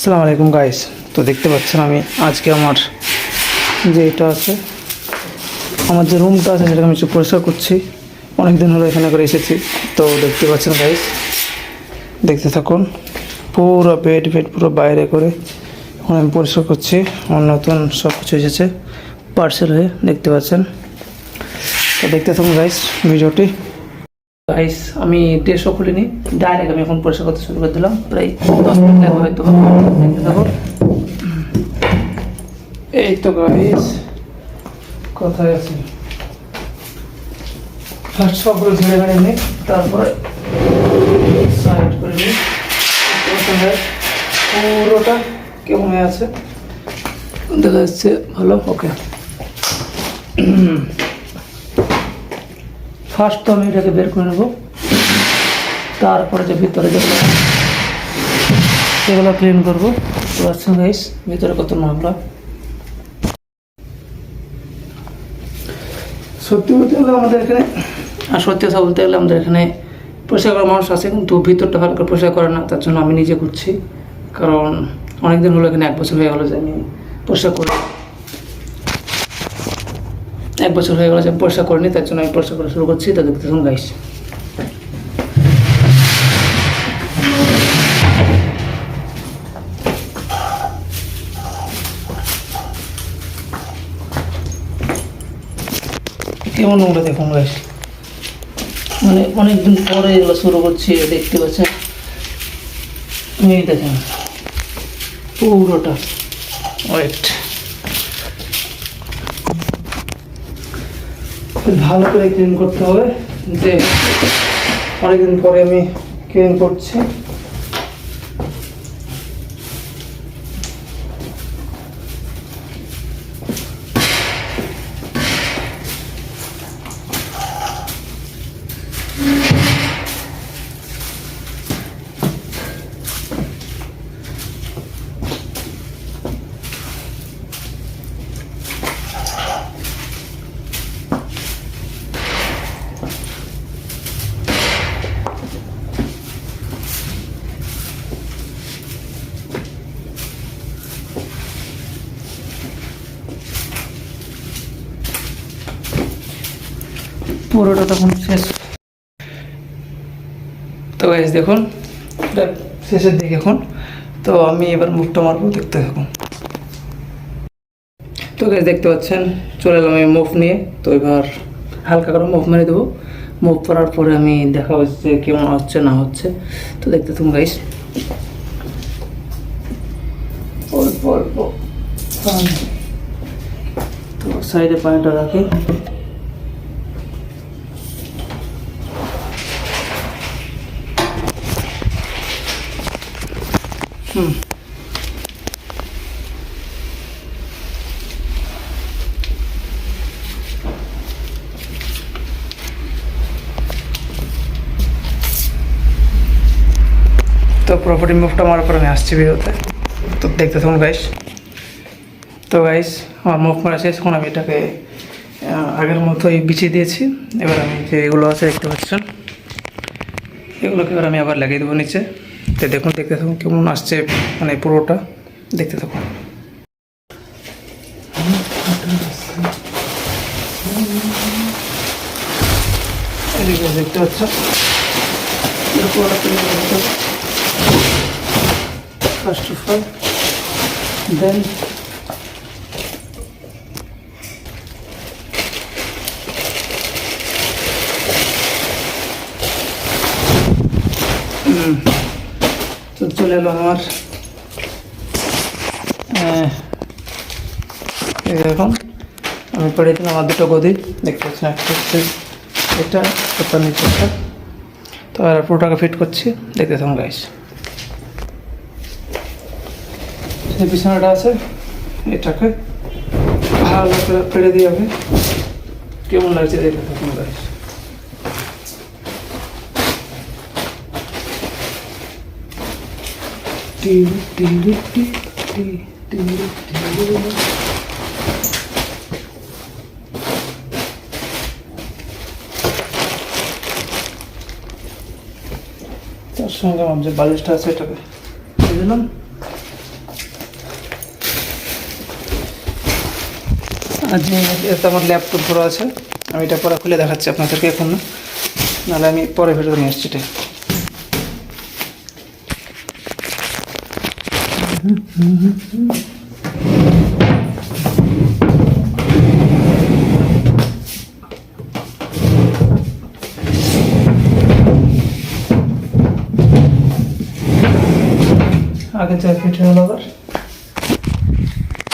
আসসালামু আলাইকুম গাইস তো দেখতে পাচ্ছেন আমি আজকে আমার যে এটা আছে, আমার যে রুমটা আছে সেটাকে আমি একটু পরিষ্কার করছি। অনেক দিন হলো এখানে করে এসেছি। তো দেখতে পাচ্ছেন গাইস দেখতে থাকুন, পুরো বেড বেড পুরো বাইরে করে এখন আমি পরিষ্কার করছি। আমার নতুন সব কিছু এসেছে পার্সেল হয়ে দেখতে পাচ্ছেন। তো দেখতে থাকুন গাইস ভিডিওটি গাইস আমি ড্রেসও খুলিনি। ডাইরেক্ট আমি এখন পরিষ্কার করতে শুরু করে দিলাম। প্রায় দশ মিনিট লাগবে হয়তো থাকো এই তো গাইস কোথায় আছে? ফার্স্ট সবগুলো ঝেড়ে বেড়ে নিই তারপরে সাইড করে নিই পুরোটা কেমন হয়ে আছে? দেখা যাচ্ছে ভালো ওকে ফার্স্ট তো আমি এটাকে বের করে নেব। তারপরে যে ভিতরে যেগুলো সেগুলো ক্লিন করব। গাইস ভিতরে কত নোংরা সত্যি বলতে গেলে আমাদের এখানে আর সত্যি কথা বলতে গেলে আমাদের এখানে পরিষ্কার করার মানুষ আছে কিন্তু ভিতরটা ভালো করে পরিষ্কার করে না তার জন্য আমি নিজে করছি কারণ অনেকদিন হলো এখানে এক বছর হয়ে গেলো যে আমি পরিষ্কার করি এক বছর হয়ে গেলো আমি পরিষ্কার করিনি, তার জন্য আমি পরিষ্কার করা শুরু করছি তো দেখতে শুন গাইস কেমন ওগুলো দেখুন গাইস মানে অনেকদিন পরে এগুলো শুরু করছি, দেখতে পাচ্ছেন? এই দেখেন, পুরোটা। ওয়েট ভালো করে ক্লিন করতে হবে। যে অনেকদিন পরে আমি ক্লিন করছি। পুরোটা তখন শেষ। তো গাইজ দেখুন, এটা শেষের দিকে এখন। তো আমি এবার মুখটা মারবো, দেখতে থাকুন। তো গাইজ দেখতে পাচ্ছেন, চলে এলাম আমি মুভ নিয়ে। তো এবার হালকা করে মুভ মেরে দেবো। মুভ করার পরে আমি দেখা হচ্ছে কেমন হচ্ছে, না হচ্ছে। তো দেখতে থাকুন গাইজ অল্প অল্প তো সাইডে পানিটা রাখি। হুম তো প্রপার্টি মুভটা মারার পর আমি আসছি ভিডিওতে তো দেখতে থাকুন গাইস তো গাইস আমার মুভ মারা শেষ। এখন আমি এটাকে আগের মতোই বিছিয়ে দিয়েছি। এবার আমি যে এগুলো আছে, দেখতে পাচ্ছেন? এগুলোকে এবার আমি আবার লাগিয়ে দেবো নিচে। তো দেখুন দেখতে থাকুন কেমন আসছে মানে পুরোটা দেখতে থাকুন। দেখতে ফার্স্ট দেন তো চলে এলো আমার। এই আমি পড়ে দিলাম আমার দুটো গদি। দেখতে পাচ্ছেন, একটা হচ্ছে এটা, একটা নিচেটা তো আর পুরোটাকে ফিট করছি। দেখতে থাকুন গাইস বিছানাটা আছে, এটাকে ভালো করে ফেলে দিয়ে হবে। কেমন লাগছে দেখতে থাকুন গাইস তার সঙ্গে আমার যে বালিশটা আছে এটাকে দিলাম। আজ আমার ল্যাপটপ ভরা আছে, আমি এটা পরে খুলে দেখাচ্ছি আপনাদেরকে এখন নাহলে আমি পরে ভিডিও নিয়ে আসছি এটা। আগে চার ফিট হলো আবার।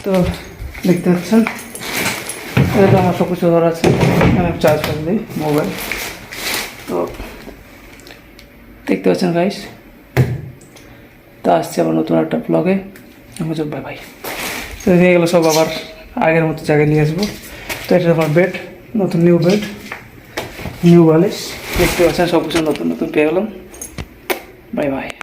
তো দেখতে পাচ্ছেন, এটা আমার সব কিছু ধরা আছে। আমি চার্জ করে দিই মোবাইল তো দেখতে পাচ্ছেন গাইস তো আসছি আবার নতুন একটা ব্লগে আমি বাই ভাই তো নিয়ে গেলো সব আবার আগের মতো জায়গায় নিয়ে আসব। তো এটা আমার বেড নতুন নিউ বেড নিউ বালিশ। দেখতে পাচ্ছেন সব কিছু নতুন নতুন পেয়ে গেলাম। Bye bye.